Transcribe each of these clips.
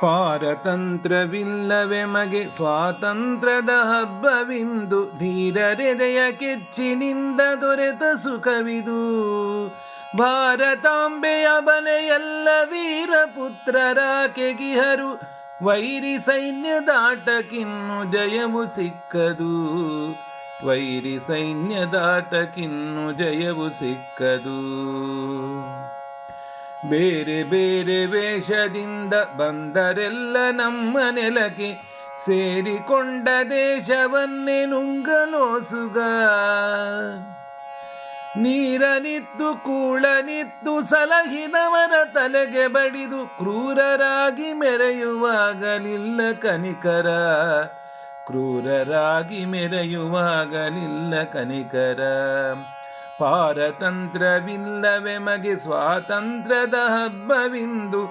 ಪಾರತಂತ್ರವಿಲ್ಲವೇ ಮಗೆ ಸ್ವಾತಂತ್ರ್ಯದ ಹಬ್ಬವಿಂದು ಧೀರರೆದೆಯ ಕೆಚ್ಚಿನಿಂದ ದೊರೆತ ಸುಖವಿದು. ಭಾರತಾಂಬೆಯ ಬಲೆಯೆಲ್ಲ ವೀರ ಪುತ್ರರಾಕೆಗಿಹರು ವೈರಿ ಸೈನ್ಯದಾಟಕ್ಕಿನ್ನು ಜಯವು ಸಿಕ್ಕದು. ವೈರಿ ಸೈನ್ಯದಾಟಕ್ಕಿನ್ನು ಜಯವು ಸಿಕ್ಕದು. ಬೇರೆ ಬೇರೆ ವೇಷದಿಂದ ಬಂದರೆಲ್ಲ ನಮ್ಮ ನೆಲಕ್ಕೆ ಸೇರಿಕೊಂಡ ದೇಶವನ್ನೇ ನುಂಗಲೋಸುಗ ನೀರನಿತ್ತು, ಕೂಳನಿತ್ತು, ಸಲಹಿದವರ ತಲೆಗೆ ಬಡಿದು ಕ್ರೂರರಾಗಿ ಮೆರೆಯುವಾಗಲಿಲ್ಲ ಕನಿಕರ. ಕ್ರೂರರಾಗಿ ಮೆರೆಯುವಾಗಲಿಲ್ಲ ಕನಿಕರ. ಪಾರತಂತ್ರವಿಲ್ಲವೇ ಮಗೆ ಸ್ವಾತಂತ್ರ್ಯದ ಹಬ್ಬವಿಂದು,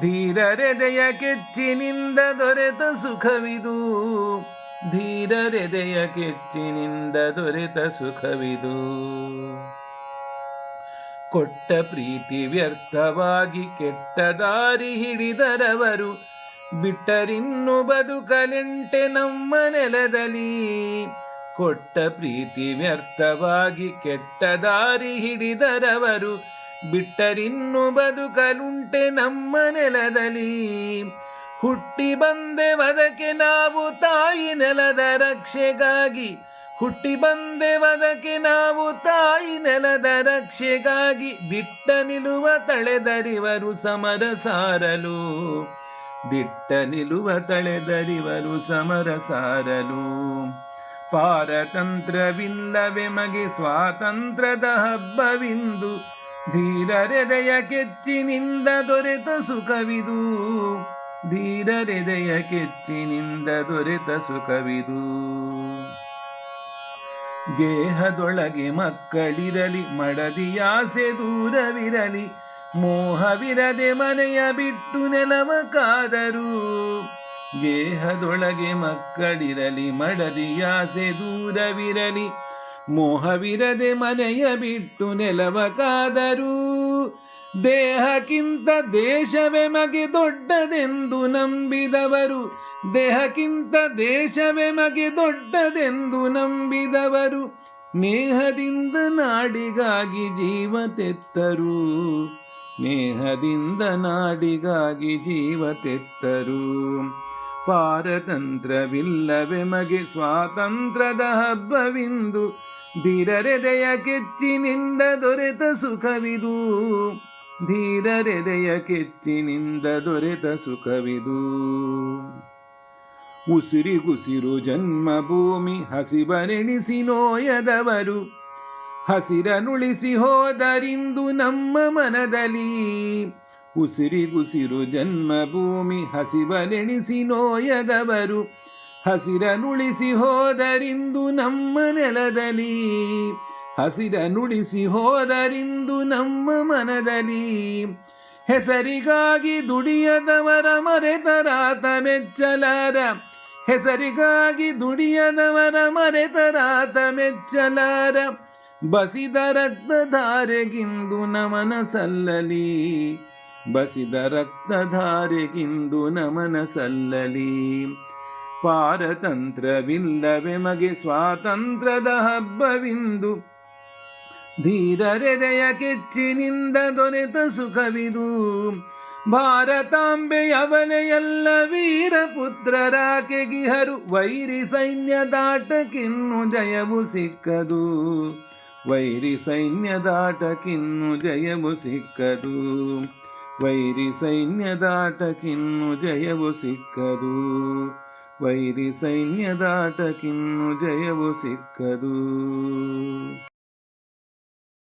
ಧೀರರೆದೆಯ ಕೆಚ್ಚಿನಿಂದ ದೊರೆತ ಸುಖವಿದು. ಧೀರರೆದೆಯ ಕೆಚ್ಚಿನಿಂದ ದೊರೆತ ಸುಖವಿದು. ಕೊಟ್ಟ ಪ್ರೀತಿ ವ್ಯರ್ಥವಾಗಿ ಕೆಟ್ಟ ದಾರಿ ಹಿಡಿದರವರು, ಬಿಟ್ಟರಿನ್ನು ಬದುಕಲೆಂಟೆ ನಮ್ಮ ನೆಲದಲ್ಲಿ. ಕೊಟ್ಟ ಪ್ರೀತಿ ವ್ಯರ್ಥವಾಗಿ ಕೆಟ್ಟ ದಾರಿ ಹಿಡಿದರವರು, ಬಿಟ್ಟರಿನ್ನು ಬದುಕಲುಂಟೆ ನಮ್ಮ ನೆಲದಲ್ಲಿ. ಹುಟ್ಟಿ ಬಂದೆವದಕ್ಕೆ ನಾವು ತಾಯಿ ನೆಲದ ರಕ್ಷೆಗಾಗಿ. ಹುಟ್ಟಿ ಬಂದೆವದಕ್ಕೆ ನಾವು ತಾಯಿ ನೆಲದ ರಕ್ಷೆಗಾಗಿ. ದಿಟ್ಟ ನಿಲುವ ತಳೆದರಿವರು ಸಮರ ಸಾರಲು. ದಿಟ್ಟ ನಿಲುವ ತಳೆದರಿವರು ಸಮರ ಸಾರಲು. ಪಾರತಂತ್ರವಿಲ್ಲವೇ ಮಗೆ ಸ್ವಾತಂತ್ರ್ಯದ ಹಬ್ಬವಿಂದು ಧೀರರೆದೆಯ ಕೆಚ್ಚಿನಿಂದ ದೊರೆತ ಸುಖವಿದು. ಧೀರರೆದೆಯ ಕೆಚ್ಚಿನಿಂದ ದೊರೆತ ಸುಖವಿದು. ಗೇಹದೊಳಗೆ ಮಕ್ಕಳಿರಲಿ, ಮಡದಿಯಾಸೆ ದೂರವಿರಲಿ, ಮೋಹವಿರದೆ ಮನೆಯ ಬಿಟ್ಟು ನೆಲವ ಕಾದರು. ಗೇಹದೊಳಗೆ ಮಕ್ಕಳಿರಲಿ ಮಡದಿಯಾಸೆ ದೂರವಿರಲಿ, ಮೋಹವಿರದೆ ಮನೆಯ ಬಿಟ್ಟು ನೆಲವ ಕಾದರೂ ದೇಹಕ್ಕಿಂತ ದೇಶವೇ ಮಗೆ ದೊಡ್ಡದೆಂದು ನಂಬಿದವರು, ದೇಹಕ್ಕಿಂತ ದೇಶವೇ ಮಗೆ ದೊಡ್ಡದೆಂದು ನಂಬಿದವರು, ನೇಹದಿಂದ ನಾಡಿಗಾಗಿ ಜೀವ ತೆತ್ತರು, ನೇಹದಿಂದ ನಾಡಿಗಾಗಿ ಜೀವ ತೆತ್ತರು. ಪಾರತಂತ್ರವಿಲ್ಲವೇ ಮಗೆ ಸ್ವಾತಂತ್ರ್ಯದ ಹಬ್ಬವಿಂದು. ಧೀರರೆದೆಯ ಕೆಚ್ಚಿನಿಂದ ದೊರೆತ ಸುಖವಿದು. ಧೀರರೆದೆಯ ಕೆಚ್ಚಿನಿಂದ ದೊರೆತ ಸುಖವಿದು. ಉಸಿರಿಗುಸಿರು ಜನ್ಮಭೂಮಿ ಹಸಿಬನೆಣಿಸಿ ನೋಯದವರು. ಹಸಿರನುಳಿಸಿ ಹೋದರಿಂದು ನಮ್ಮ ಮನದಲ್ಲಿ ಉಸಿರಿಗುಸಿರು ಜನ್ಮಭೂಮಿ ಹಸಿವನೆಣಿಸಿ ನೋಯದವರು, ಹಸಿರನುಳಿಸಿ ಹೋದರಿಂದು ನಮ್ಮ ನೆಲದಲ್ಲಿ, ಹಸಿರನುಳಿಸಿ ಹೋದರಿಂದು ನಮ್ಮ ಮನದಲ್ಲಿ. ಹೆಸರಿಗಾಗಿ ದುಡಿಯದವರ ಮರೆತರಾತ ಮೆಚ್ಚಲಾರ, ಹೆಸರಿಗಾಗಿ ದುಡಿಯದವರ ಮರೆತರಾತ ಮೆಚ್ಚಲಾರ, ಬಸಿದ ರಕ್ತಧಾರೆಗಿಂದು ನಮನ ಸಲ್ಲಲಿ. ಬಸಿದ ರಕ್ತಧಾರೆಗಿಂದು ನಮನ ಸಲ್ಲಲಿ ಪಾರತಂತ್ರವಿಲ್ಲವೆ ಮಗೆ ಸ್ವಾತಂತ್ರ್ಯದ ಹಬ್ಬವಿಂದು. ಧೀರರೆದೆಯ ಕೆಚ್ಚಿನಿಂದ ದೊರೆತ ಸುಖವಿದು. ಭಾರತಾಂಬೆಯವಲೆಯಲ್ಲ ವೀರ ಪುತ್ರರಾಕೆಗಿಹರು ವೈರಿ ಸೈನ್ಯ ದಾಟಕ್ಕಿನ್ನು ಜಯವು ಸಿಕ್ಕದು. ವೈರಿ ಸೈನ್ಯ ದಾಟಕ್ಕಿನ್ನು ಜಯವು ಸಿಕ್ಕದು. ವೈರಿ ಸೈನ್ಯದಾಟಕಿನ್ನು ಜಯವು ಸಿಕ್ಕದು. ವೈರಿ ಸೈನ್ಯದಾಟಕಿನ್ನು ಜಯವು ಸಿಕ್ಕದು.